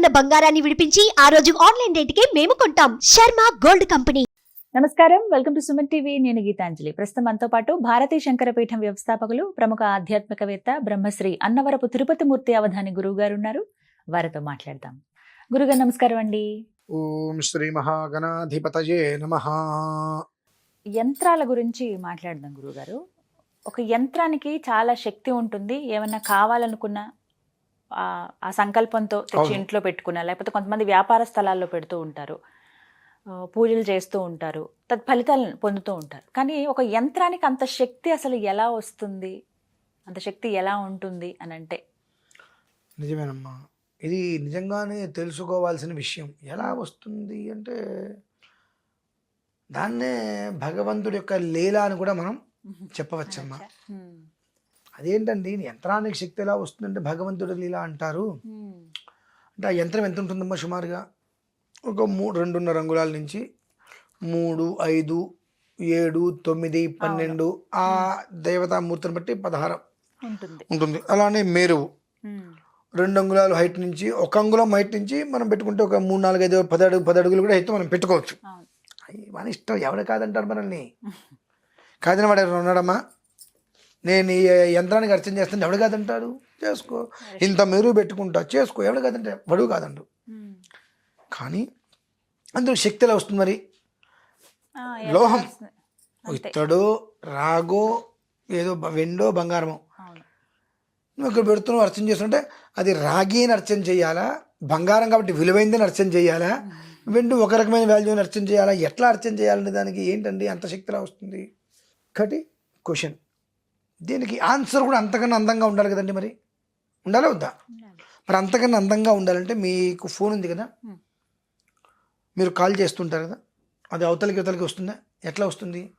ఉన్న బంగారాన్ని విడిపించి ఆ రోజు ఆన్లైన్ రేటుకే మేము కొంటాం. Sharma gold company. నమస్కారం. Welcome to Suman TV. నేను గీతాంజలి. ప్రస్తుతం మనతో పాటు భారతీ శంకరపీఠం వ్యవస్థాపకులు ప్రముఖ ఆధ్యాత్మికవేత్త బ్రహ్మశ్రీ అన్నవరపు తిరుపతి మూర్తి అవధాని గురువు గారు ఉన్నారు. వారితో మాట్లాడదాం. గురుగారు నమస్కారం అండి. ఓం శ్రీ మహాగణాధిపతయే నమ. యంత్రాల గురించి మాట్లాడదాం గురుగారు ఒక యంత్రానికి చాలా శక్తి ఉంటుంది. ఏమన్నా కావాలనుకున్నా ఆ- సంకల్పంతో తెచ్చి. ఇంట్లో పెట్టుకున్నా లేకపోతే కొంతమంది వ్యాపార స్థలాల్లో పెడుతూ ఉంటారు. పూజలు చేస్తూ ఉంటారు. తత్ఫలితాలను పొందుతూ ఉంటారు. కానీ ఒక యంత్రానికి అంత శక్తి అసలు ఎలా వస్తుంది? అంత శక్తి ఎలా ఉంటుంది అని అంటే? నిజమేనమ్మా. ఇది నిజంగానే తెలుసుకోవాల్సిన విషయం. ఎలా వస్తుంది అంటే దాన్నే భగవంతుడి యొక్క లీల అని కూడా మనం చెప్పవచ్చమ్మా. అదేంటండి? యంత్రానికి శక్తి ఎలా వస్తుందంటే భగవంతుడి లీల అంటారు. అంటే ఆ యంత్రం ఎంత ఉంటుందమ్మా సుమారుగా? ఒక మూడు రెండున్నర అంగుళాల నుంచి మూడు ఐదు ఏడు తొమ్మిది పన్నెండు ఆ దేవతామూర్తిని బట్టి పదహారు ఉంటుంది. అలానే మేరువు. రెండు అంగుళాలు హైట్ నుంచి ఒక అంగుళం హైట్ నుంచి మనం పెట్టుకుంటే ఒక మూడు నాలుగు ఐదు పది అడుగు పది అడుగులు కూడా హైట్ మనం పెట్టుకోవచ్చు. మన ఇష్టం ఎవడు కాదంటారు మనల్ని? కాదని వాడు ఎవరు ఉన్నాడమ్మా? నేను ఈ యంత్రానికి అర్చన చేస్తాను ఎవడు కాదంటాడు? చేసుకో. ఇంత మెరుగు పెట్టుకుంటా చేసుకో. ఎవడు కాదంటే వడుగు కాదండు. ఉమ్. కానీ అందులో శక్తి ఎలా వస్తుంది మరి? లోహం. ఇత్తడో రాగో ఏదో వెండో బంగారమో. నువ్వు ఇక్కడ పెడుతున్నావు అర్చన చేస్తుంటే అది రాగి అని అర్చన చేయాలా? బంగారం కాబట్టి విలువైందని అర్చన చేయాలా? వెండి ఒక రకమైన వాల్యూని అర్చన చేయాలా? ఎట్లా అర్చన చేయాలంటే దానికి ఏంటండి అంత శక్తిలా వస్తుంది? ఒకటి క్వశ్చన్ దీనికి ఆన్సర్ కూడా అంతకన్నా అందంగా ఉండాలి కదండి మరి? ఉండాలా వద్దా. మరి అంతకన్నా అందంగా ఉండాలంటే మీకు ఫోన్ ఉంది కదా. మీరు కాల్ చేస్తుంటారు కదా? అది అవతలకి అవతలకి వస్తుందా? ఎట్లా వస్తుంది?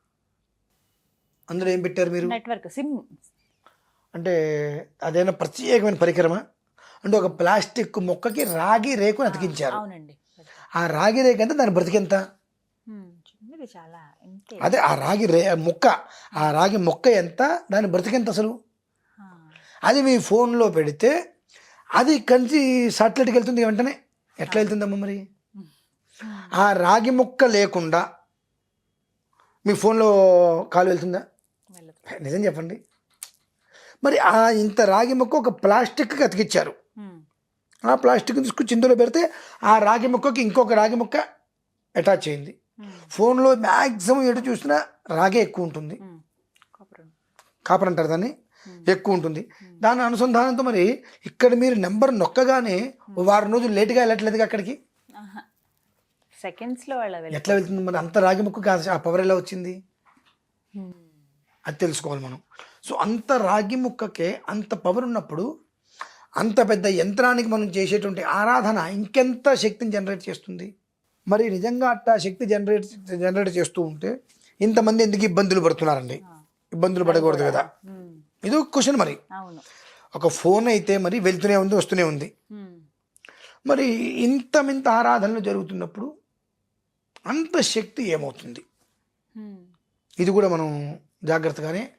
అందులో ఏం పెట్టారు మీరు? Network SIM. అంటే అదైనా ప్రత్యేకమైన పరికరమా? అంటే ఒక ప్లాస్టిక్ మొక్కకి రాగి రేకుని అతికించారు. అవునండి. ఆ రాగి రేకు ఎంత దాని బ్రతికెంత? చాలా. అదే ఆ రాగి రే మొక్క ఆ రాగి మొక్క ఎంత దాని బ్రతికెంత అసలు? అది మీ ఫోన్లో పెడితే అది కంచి సాటిలైట్కి వెళ్తుంది వెంటనే. ఎట్లా వెళ్తుందమ్మా మరి? ఆ రాగి మొక్క లేకుండా మీ ఫోన్లో కాల్ వెళ్తుందా? నిజం చెప్పండి. మరి ఆ ఇంత రాగి మొక్క ఒక ప్లాస్టిక్కి అతికిచ్చారు. ఆ ప్లాస్టిక్ తీసుకొచ్చి ఇందులో పెడితే ఆ రాగి మొక్కకి ఇంకొక రాగి మొక్క అటాచ్ అయింది. ఫోన్లో మ్యాక్సిమం ఎటు చూసినా రాగే ఎక్కువ ఉంటుంది. కాపర్. అంటారు దాన్ని. ఎక్కువ ఉంటుంది. దాని అనుసంధానంతో మరి ఇక్కడ మీరు నెంబర్ నొక్కగానే వారం రోజులు లేటుగా వెళ్ళట్లేదు అక్కడికి? ఆహా. సెకండ్స్లో వాళ్ళ వెళ్ళదు ఎట్లా వెళ్తుంది మరి? అంత రాగి మొక్కకి ఆ- ఆ పవర్ ఎలా వచ్చింది? అది తెలుసుకోవాలి మనం. సో అంత రాగి ముక్కకే అంత పవర్ ఉన్నప్పుడు అంత పెద్ద యంత్రానికి మనం చేసేటువంటి ఆరాధన ఇంకెంత శక్తిని జనరేట్ చేస్తుంది? మరి నిజంగా అట్టా శక్తి జనరేట్ జనరేట్ చేస్తూ ఉంటే ఇంతమంది ఎందుకు ఇబ్బందులు పడుతున్నారండి? ఇబ్బందులు పడకూడదు కదా. ఇది ఒక క్వశ్చన్ మరి. ఒక ఫోన్ అయితే మరి వెళ్తూనే ఉంది వస్తూనే ఉంది. మరి ఇంత మింత ఆరాధనలు జరుగుతున్నప్పుడు అంత శక్తి ఏమవుతుంది? ఇది కూడా మనం జాగ్రత్తగానే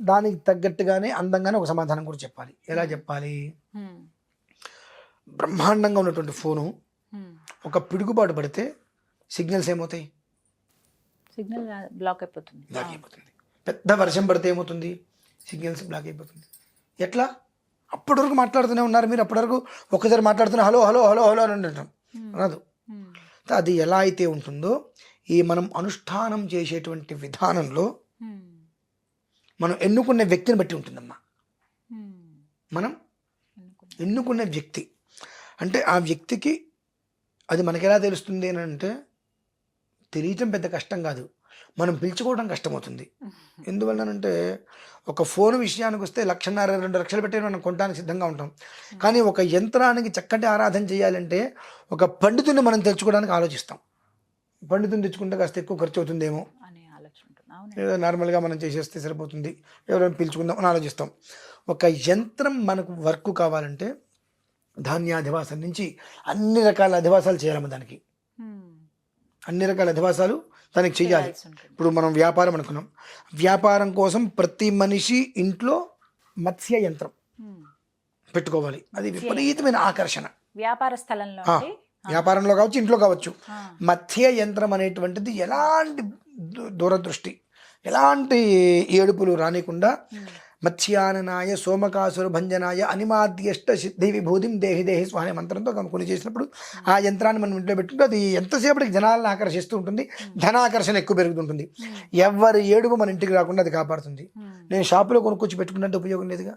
దానికి తగ్గట్టుగానే అందంగానే ఒక సమాధానం కూడా చెప్పాలి. ఎలా చెప్పాలి? బ్రహ్మాండంగా ఉన్నటువంటి ఫోను. ఒక పిడుగుబాటు పడితే సిగ్నల్స్ ఏమవుతాయి? సిగ్నల్ బ్లాక్ అయిపోతుంది. బ్లాక్ అయిపోతుంది. పెద్ద వర్షం పడితే ఏమవుతుంది? సిగ్నల్స్ బ్లాక్ అయిపోతుంది. ఎట్లా? అప్పటి వరకు మాట్లాడుతూనే ఉన్నారు మీరు. అప్పటి వరకు ఒక్కసారి మాట్లాడుతున్నా హలో హలో హలో హలో అని అంటాం రాదు. అది ఎలా అయితే ఉంటుందో ఈ మనం అనుష్ఠానం చేసేటువంటి విధానంలో మనం ఎన్నుకునే వ్యక్తిని బట్టి ఉంటుందమ్మా. మనం. ఎన్నుకునే వ్యక్తి. అంటే ఆ వ్యక్తికి అది మనకి ఎలా తెలుస్తుంది అని అంటే తెలియటం పెద్ద కష్టం కాదు. మనం పిలుచుకోవడం కష్టమవుతుంది. ఎందువల్లనంటే ఒక ఫోన్ విషయానికి వస్తే లక్షన్నర రెండు లక్షలు పెట్టి మనం కొనడానికి సిద్ధంగా ఉంటాం. కానీ ఒక యంత్రానికి చక్కటి ఆరాధన చేయాలంటే ఒక పండితుని మనం తెచ్చుకోవడానికి ఆలోచిస్తాం. పండితుని తెచ్చుకుంటే కాస్త ఎక్కువ ఖర్చు అవుతుందేమో. ఏదో నార్మల్గా మనం చేసేస్తే సరిపోతుంది. ఎవరైనా పిలుచుకుందాం అని ఆలోచిస్తాం. ఒక యంత్రం మనకు వర్క్ కావాలంటే ధాన్యాధివాసం నుంచి అన్ని రకాల అధివాసాలు చేయాలమ్మ దానికి. అన్ని రకాల అధివాసాలు దానికి ఉంటుంది. ఇప్పుడు మనం వ్యాపారం అనుకున్నాం. వ్యాపారం కోసం ప్రతి మనిషి ఇంట్లో మత్స్య యంత్రం పెట్టుకోవాలి. అది విపరీతమైన ఆకర్షణ. వ్యాపార స్థలంలో వ్యాపారంలో కావచ్చు ఇంట్లో కావచ్చు. మత్స్య యంత్రం అనేటువంటిది ఎలాంటి దూరదృష్టి ఎలాంటి ఏడుపులు రానికుండా మత్స్యాననాయ సోమకాసుర భంజనాయ అనిమాద్యష్ట సిద్ధి విభూతిం దేహి దేహి స్వామి మంత్రంతో కొన్ని చేసినప్పుడు ఆ యంత్రాన్ని మనం ఇంట్లో పెట్టుకుంటే అది ఎంతసేపటికి జనాలను ఆకర్షిస్తూ ఉంటుంది ధనాకర్షణ ఎక్కువ పెరుగుతుంటుంది. ఉమ్, ఎవరి ఏడుపు మన ఇంటికి రాకుండా అది కాపాడుతుంది. ఉమ్, నేను షాపులో కొనుక్కొచ్చి పెట్టుకున్నట్టు ఉపయోగం లేదుగా.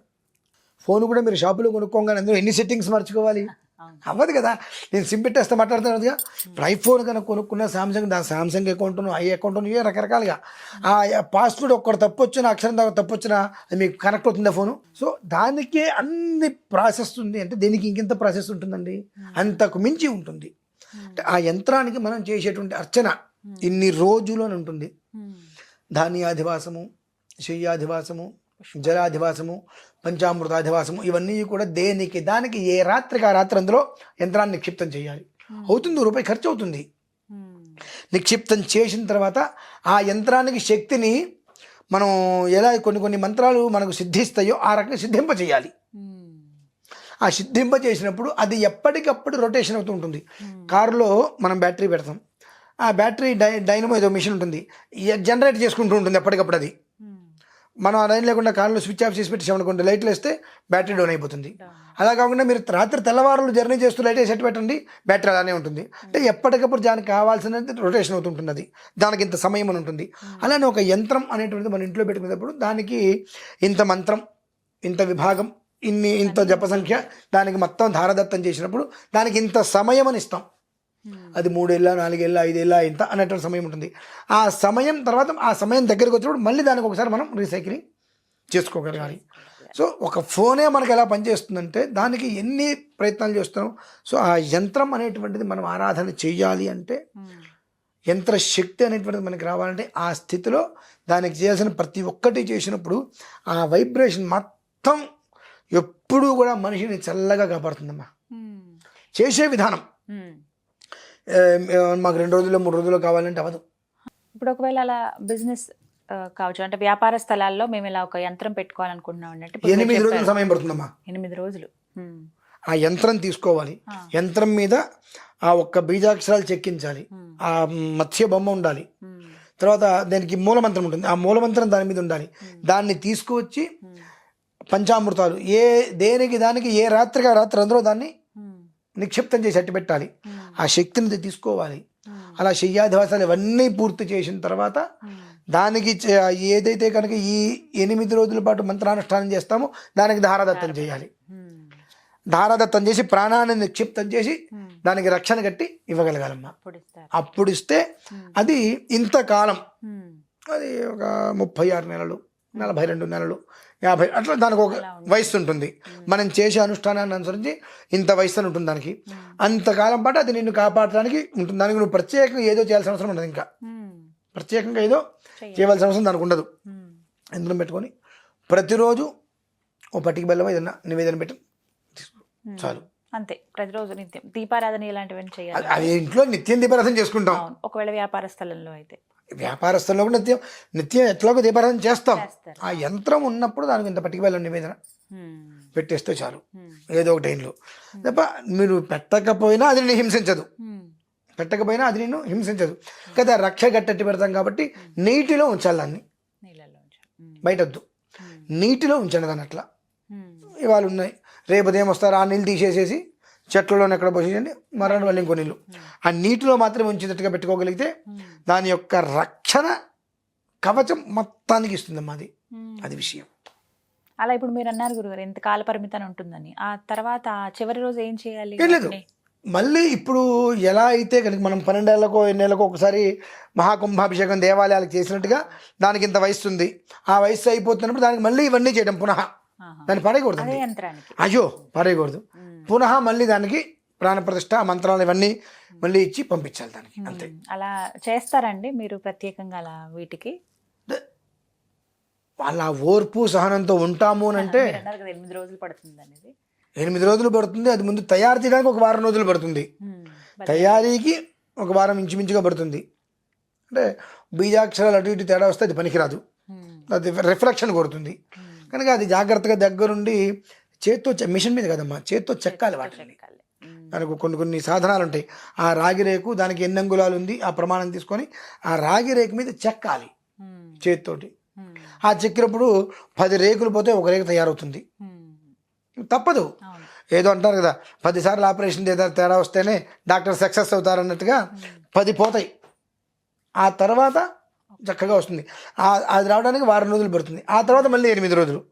ఫోన్ కూడా మీరు షాపులో కొనుక్కోగానే అందులో ఎన్ని సెట్టింగ్స్ మర్చుకోవాలి. అవ్వదు కదా. నేను సిమ్ పెట్టేస్తే మాట్లాడుతున్నదిగా ఇప్పుడు ఐఫోన్ కనుక కొనుక్కున్న సామ్సంగ్ దాని సామ్సంగ్ అకౌంట్ ఐ అకౌంట్ ఇవే రకరకాలుగా. ఆ పాస్వర్డ్ ఒక్కటి తప్పు వచ్చినా అక్షరం దాకా తప్పు వచ్చినా అది మీకు కనెక్ట్ అవుతుందా ఫోను సో దానికే అన్ని ప్రాసెస్ ఉంది. అంటే దీనికి ఇంకెంత ప్రాసెస్ ఉంటుందండి? అంతకు మించి ఉంటుంది. అంటే ఆ యంత్రానికి మనం చేసేటువంటి అర్చన ఇన్ని రోజులు అని ఉంటుంది. ధాన్యాధివాసము శయ్యాధివాసము జలాధివాసము పంచామృతాధివాసము ఇవన్నీ కూడా దేనికి దానికి ఏ రాత్రికి ఆ రాత్రి అందులో యంత్రాన్ని నిక్షిప్తం చేయాలి. అవుతుంది రూపాయి ఖర్చు అవుతుంది. ఉమ్, నిక్షిప్తం చేసిన తర్వాత ఆ యంత్రానికి శక్తిని మనం ఎలా కొన్ని కొన్ని మంత్రాలు మనకు సిద్ధిస్తాయో ఆ రకంగా సిద్ధింప చేయాలి ఉమ్, ఆ సిద్ధింప చేసినప్పుడు అది ఎప్పటికప్పుడు రొటేషన్ అవుతూ ఉంటుంది. కారులో మనం బ్యాటరీ పెడతాం. ఆ బ్యాటరీ డై డైనమో ఏదో మిషన్ ఉంటుంది. జనరేట్ చేసుకుంటూ ఉంటుంది ఎప్పటికప్పుడు అది. మనం ఆ లైన్ లేకుండా కార్లో స్విచ్ ఆఫ్ చేసి పెట్టేసామనుకోండి లైట్లు వేస్తే బ్యాటరీ డౌన్ అయిపోతుంది. అలా కాకుండా మీరు రాత్రి తెల్లవారులు జర్నీ చేస్తూ లైట్ ఎట్టు పెట్టండి బ్యాటరీ అలానే ఉంటుంది. అంటే ఎప్పటికప్పుడు దానికి కావాల్సిన రొటేషన్ అవుతుంటుంది అది దానికి ఇంత సమయం అని ఉంటుంది. అలానే ఒక యంత్రం అనేటువంటిది మన ఇంట్లో పెట్టుకునేటప్పుడు దానికి ఇంత మంత్రం ఇంత విభాగం ఇన్ని ఇంత జప సంఖ్య దానికి మొత్తం ధారదత్తం చేసినప్పుడు దానికి ఇంత సమయం అని ఇస్తాం. అది మూడేళ్ళ నాలుగేళ్ళ ఐదేళ్ళ ఇంత అనేటువంటి సమయం ఉంటుంది. ఆ సమయం తర్వాత ఆ సమయం దగ్గరికి వచ్చినప్పుడు మళ్ళీ దానికి ఒకసారి మనం రీసైక్లింగ్ చేసుకోగలగాలి. సో ఒక ఫోనే మనకు ఎలా పనిచేస్తుందంటే దానికి ఎన్ని ప్రయత్నాలు చేస్తున్నాం? సో ఆ యంత్రం అనేటువంటిది మనం ఆరాధన చేయాలి అంటే ఉమ్, యంత్ర శక్తి అనేటువంటిది మనకి రావాలంటే ఆ స్థితిలో దానికి చేయాల్సిన ప్రతి ఒక్కటి చేసినప్పుడు ఆ వైబ్రేషన్ మొత్తం ఎప్పుడూ కూడా మనిషిని చల్లగా కాపాడుతుందమ్మా. ఉమ్, చేసే విధానం. మాకు రెండు రోజుల్లో మూడు రోజుల్లో కావాలంటే అవ్వదు. ఇప్పుడు ఒకవేళ అలా బిజినెస్ కావచ్చు అంటే వ్యాపార స్థలాల్లో మేము ఇలా ఒక యంత్రం పెట్టుకోవాలనుకుంటున్నాం మీరు ఎనిమిది రోజులు. సమయం పడుతుందమ్మా. ఎనిమిది రోజులు. ఆ యంత్రం తీసుకోవాలి. యంత్రం మీద ఆ ఒక్క బీజాక్షరాలు చెక్కించాలి. ఆ మత్స్య బొమ్మ ఉండాలి. తర్వాత దానికి మూలమంత్రం ఉంటుంది. ఆ మూలమంత్రం దాని మీద ఉండాలి. దాన్ని తీసుకువచ్చి పంచామృతాలు. ఏ దేనికి దానికి ఏ రాత్రికి ఆ రాత్రి అందులో దాన్ని నిక్షిప్తం చేసి అట్టి పెట్టాలి. ఆ శక్తిని తీసుకోవాలి. అలా శయ్యాధివాసాలు ఇవన్నీ పూర్తి చేసిన తర్వాత దానికి ఏదైతే కనుక ఈ ఎనిమిది రోజుల పాటు మంత్రానుష్ఠానం చేస్తామో దానికి ధారాదత్తం చేయాలి. ధారాదత్తం చేసి ప్రాణాన్ని నిక్షిప్తం చేసి దానికి రక్షణ కట్టి ఇవ్వగలగాలమ్మా. అప్పుడు ఇస్తే అది ఇంతకాలం అది ఒక ముప్పై ఆరు నెలలు నలభై రెండు నెలలు యాభై అట్లా దానికి ఒక అలా ఉంటుంది. వయసు ఉంటుంది. మనం చేసే అనుష్ఠానాన్ని అనుసరించి ఇంత వయసు అని ఉంటుంది దానికి. అంతకాలం పాటు అది నిన్ను కాపాడటానికి ఉంటుంది. దానికి నువ్వు ప్రత్యేకంగా ఏదో చేయాల్సిన అవసరం ఉండదు ఇంకా. ప్రత్యేకంగా ఏదో. చేయవలసిన అవసరం దానికి ఉండదు. ఇందులో పెట్టుకొని ప్రతిరోజు ఓ పట్టిక బెల్లం ఏదన్నా నివేదన పెట్టి. చాలు. అంతే. ప్రతిరోజు నిత్యం. దీపారాధన ఇలాంటివన్నీ చేయాలి. అది- ఇంట్లో నిత్యం దీపారాధన చేసుకుంటాం. ఒకవేళ వ్యాపార స్థలంలో అయితే. వ్యాపారస్తుల్లో కూడా నిత్యం నిత్యం ఎట్లాగో దీపారాధన చేస్తాం. ఆ యంత్రం ఉన్నప్పుడు దానికి ఇంత పట్టిక బెల్లం నివేదన పెట్టేస్తే చాలు. ఏదో ఒక టైంలో తప్ప మీరు పెట్టకపోయినా అది నిన్ను హింసించదు. పెట్టకపోయినా అది నిన్ను హింసించదు. కదా రక్ష గట్టెట్టి పెడతాం కాబట్టి నీటిలో ఉంచాలి దాన్ని. నీళ్ళలో ఉంచాలి. ఉమ్, బయట వద్దు ఉమ్, నీటిలో ఉంచండి దాన్ని అట్లా. ఇవాళ ఉన్నాయి. రేపు ఉదయం వస్తారు? ఆ నీళ్ళు తీసేసేసి చెట్లలోనే ఎక్కడ పోసేయండి మరణ వాళ్ళు ఇంకో నీళ్ళు. ఆ నీటిలో మాత్రమే ఉంచేటట్టుగా పెట్టుకోగలిగితే దాని యొక్క రక్షణ కవచం మొత్తానికి ఇస్తుందమ్మా అది. అది విషయం. అలా ఇప్పుడు మీరు అన్నారు గురుగారు ఎంత కాల పరిమితి అని ఉంటుందని. ఆ తర్వాత చివరి రోజు ఏం చేయాలి? లేదు. మళ్ళీ ఇప్పుడు ఎలా అయితే కనుక మనం పన్నెండేళ్ళకో ఎన్నేళ్ళకో ఒకసారి మహాకుంభాభిషేకం దేవాలయాలకు చేసినట్టుగా దానికి ఇంత వయసు ఉంది. ఆ వయసు అయిపోతున్నప్పుడు దానికి మళ్ళీ ఇవన్నీ చేయడం పునః. దాన్ని పడేయకూడదు అయ్యో పడేయకూడదు. పునః మళ్ళీ దానికి ప్రాణప్రతిష్ఠ ఆ మంత్రాలు ఇవన్నీ మళ్ళీ ఇచ్చి పంపించాలి దానికి. అంతే. అలా చేస్తారండి మీరు ప్రత్యేకంగా అలా వీటికి? వాళ్ళ ఓర్పు సహనంతో ఉంటాము అని అంటే ఎనిమిది రోజులు పడుతుంది అనేది ఎనిమిది రోజులు పడుతుంది అది ముందు తయారు చేయడానికి ఒక వారం రోజులు పడుతుంది. తయారీకి ఒక వారం ఇంచుమించుగా పడుతుంది. అంటే బీజాక్షరాలు అటు ఇటు తేడా వస్తే అది పనికిరాదు. అది రిఫ్లెక్షన్ కోరుతుంది ఉమ్. కనుక అది జాగ్రత్తగా దగ్గరుండి చేత్తో మిషన్ మీద కదమ్మా చేత్తో చెక్కాలి వాటిని. దానికి కొన్ని కొన్ని సాధనాలు ఉంటాయి ఆ రాగి రేకు దానికి ఎన్ని అంగుళాలు ఉంది ఆ ప్రమాణం తీసుకొని ఆ రాగి రేకు మీద చెక్కాలి చేతితోటి. ఆ చెక్కినప్పుడు పది రేకులు పోతే ఒక రేకు తయారవుతుంది. తప్పదు. ఏదో అంటారు కదా పదిసార్లు ఆపరేషన్ ఏదో తేడా వస్తేనే డాక్టర్ సక్సెస్ అవుతారన్నట్టుగా పది పోతాయి. ఆ తర్వాత చక్కగా వస్తుంది. అది రావడానికి వారం రోజులు పడుతుంది. ఆ తర్వాత మళ్ళీ ఎనిమిది రోజులు.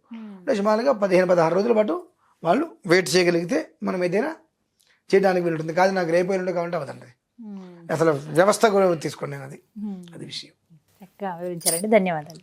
అంటే సుమారుగా పదిహేను పదహారు రోజుల పాటు వాళ్ళు వెయిట్ చేయగలిగితే మనం ఏదైనా చేయడానికి వీలుంటుంది. కాదు నాకు రేపు ఎల్లుండి కావాలంటే అవదండి అసలు వ్యవస్థ కూడా తీసుకోండి నేను అది. అది విషయం. చక్కగా వివరించారండి. ధన్యవాదాలు.